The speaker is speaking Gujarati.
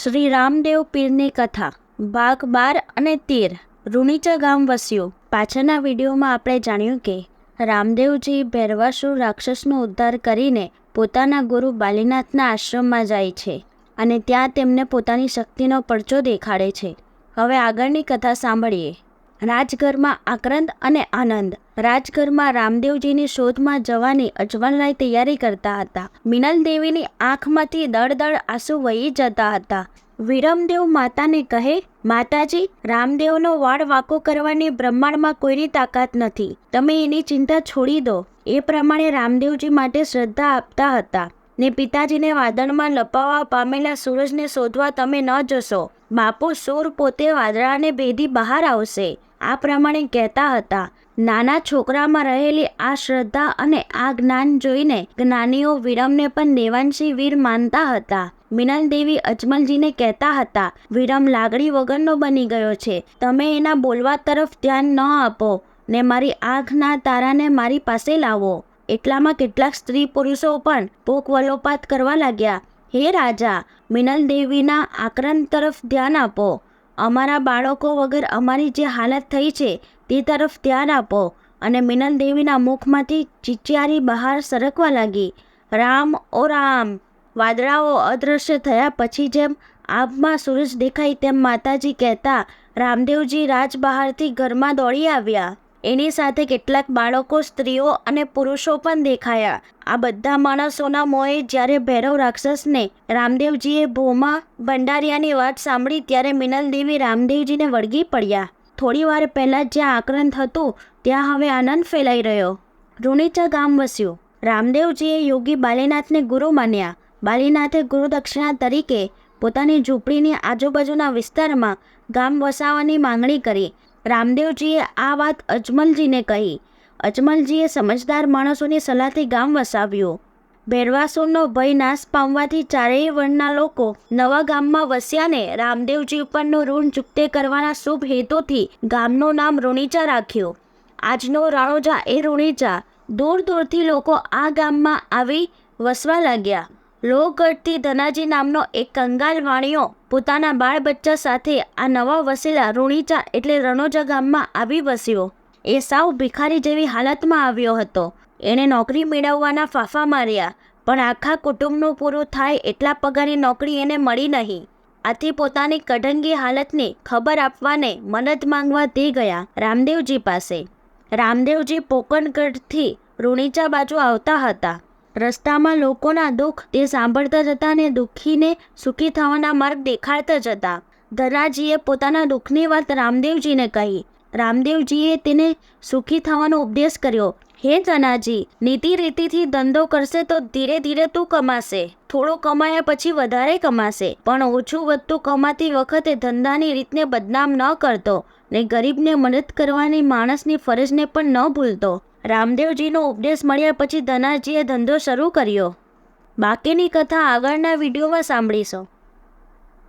શ્રી રામદેવ પીરની કથા ભાગ બાર અને તેર, રૂણીચા ગામ વસ્યો પાછળના વિડીયોમાં આપણે જાણ્યું કે રામદેવજી ભેરવાસુર રાક્ષસનો ઉદ્ધાર કરીને પોતાના ગુરુ બાલીનાથના આશ્રમમાં જાય છે અને ત્યાં તેમને પોતાની શક્તિનો પરચો દેખાડે છે. હવે આગળની કથા સાંભળીએ. રાજઘરમાં આક્રંદ અને આનંદ. રાજઘરમાં રામદેવજીની શોધમાં જવાની અજવલરાય તૈયારી કરતા હતા. મિનલ દેવીની આંખમાંથી દળ દળ આંસુ વહી જતા હતા. વિરમદેવ માતાને કહે, માતાજી, રામદેવનો વાળ વાકો કરવાની બ્રહ્માંડમાં કોઈની તાકાત નથી. તમે એની ચિંતા છોડી દો. એ પ્રમાણે રામદેવજી માટે શ્રદ્ધા આપતા હતા. ને પિતાજીને વાદળમાં લપાવવા પામેલા સૂરજને શોધવા તમે ન જશો. બાપુ સૂર પોતે વાદળાને ભેદી બહાર આવશે. આ પ્રમાણે કહેતા હતા. નાના છોકરામાં રહેલી આ શ્રદ્ધા અને આ જ્ઞાન જોઈને જ્ઞાનીઓ વિરમને પણ દેવાંશી વીર માનતા હતા. મિનલ દેવી અજમલજીને કહેતા હતા, વિરમ લાગણી વગરનો બની ગયો છે. તમે એના બોલવા તરફ ધ્યાન ન આપો. ને મારી આંખના તારાને મારી પાસે લાવો. એટલામાં કેટલાક સ્ત્રી પુરુષો પણ ભોગ વલોપાત કરવા લાગ્યા. હે રાજા, મિનલ દેવીના આક્રમ તરફ ધ્યાન આપો. અમારા બાળકો વગર અમારી જે હાલત થઈ છે, તે તરફ ધ્યાન આપો. અને મિનલ દેવીના મુખમાંથી ચિચિયારી બહાર સરકવા લાગી. રામ ઓ રામ. વાદળાઓ અદૃશ્ય થયા પછી જેમ આભમાં સૂરજ દેખાય તેમ માતાજી કહેતા, રામદેવજી, રાજ બહારથી ઘરમાં દોડી આવ્યા. એની સાથે કેટલાક બાળકો, સ્ત્રીઓ અને પુરુષો પણ દેખાયા. આ બધા માણસોના મોએ જ્યારે ભૈરવ રાક્ષસને રામદેવજીએ ભોમા ભંડારિયાની વાત સાંભળી ત્યારે મિનલ દેવી રામદેવજીને વળગી પડ્યા. થોડી વાર પહેલાં જ્યાં આક્રંદ હતું, ત્યાં હવે આનંદ ફેલાઈ રહ્યો. રૂણીચા ગામ વસ્યું. રામદેવજીએ યોગી બાલીનાથને ગુરુ માન્યા. બાલીનાથે ગુરુદક્ષિણા તરીકે પોતાની ઝૂંપડીની આજુબાજુના વિસ્તારમાં ગામ વસાવવાની માંગણી કરી. રામદેવજીએ આ વાત અજમલજીને કહી. અજમલજીએ સમજદાર માણસોની સલાહથી ગામ વસાવ્યું. ભેરવાસુરનો ભય નાશ પામવાથી ચારેય વર્ણના લોકો નવા ગામમાં વસ્યાને રામદેવજી ઉપરનું ઋણ ચૂકતે કરવાના શુભ હેતુથી ગામનું નામ રૂણીચા રાખ્યું. આજનો રાણોજા એ રૂણીચા દૂર દૂરથી લોકો આ ગામમાં આવી વસવા લાગ્યા. લોહગઢથી ધનાજી નામનો એક કંગાલ વાણિયો પોતાના બાળ બચ્ચા સાથે આ નવા વસેલા રૂણીચા એટલે રણોજા ગામમાં આવી વસ્યો. એ સાવ ભિખારી જેવી હાલતમાં આવ્યો હતો. એણે નોકરી મેળવવાના ફાફા માર્યા, પણ આખા કુટુંબનું પૂરું થાય એટલા પગારની નોકરી એને મળી નહીં. આથી પોતાની કઢંગી હાલતની ખબર આપવાને મદદ માંગવા તે ગયા રામદેવજી પાસે. રામદેવજી પોકણગઢથી રૂણીચા બાજુ આવતા હતા. રસ્તામાં લોકોના દુઃખ તે સાંભળતા જતા ને દુઃખીને સુખી થવાના માર્ગ દેખાડતા જતા. ધનાજીએ પોતાના દુઃખની વાત રામદેવજીને કહી. રામદેવજીએ તેને સુખી થવાનો ઉપદેશ કર્યો. હે ધનાજી નીતિ રીતિથી ધંધો કરશે તો ધીરે ધીરે તું કમાશે. થોડું કમાયા પછી વધારે કમાશે. પણ ઓછું વધતું કમાતી વખતે ધંધાની રીતને બદનામ ન કરતો ને ગરીબને મદદ કરવાની માણસની ફરજને પણ ન ભૂલતો. રામદેવજીનો ઉપદેશ મળ્યા પછી ધનાજીએ ધંધો શરૂ કર્યો. બાકીની કથા આગળના વિડીયોમાં સાંભળીશું.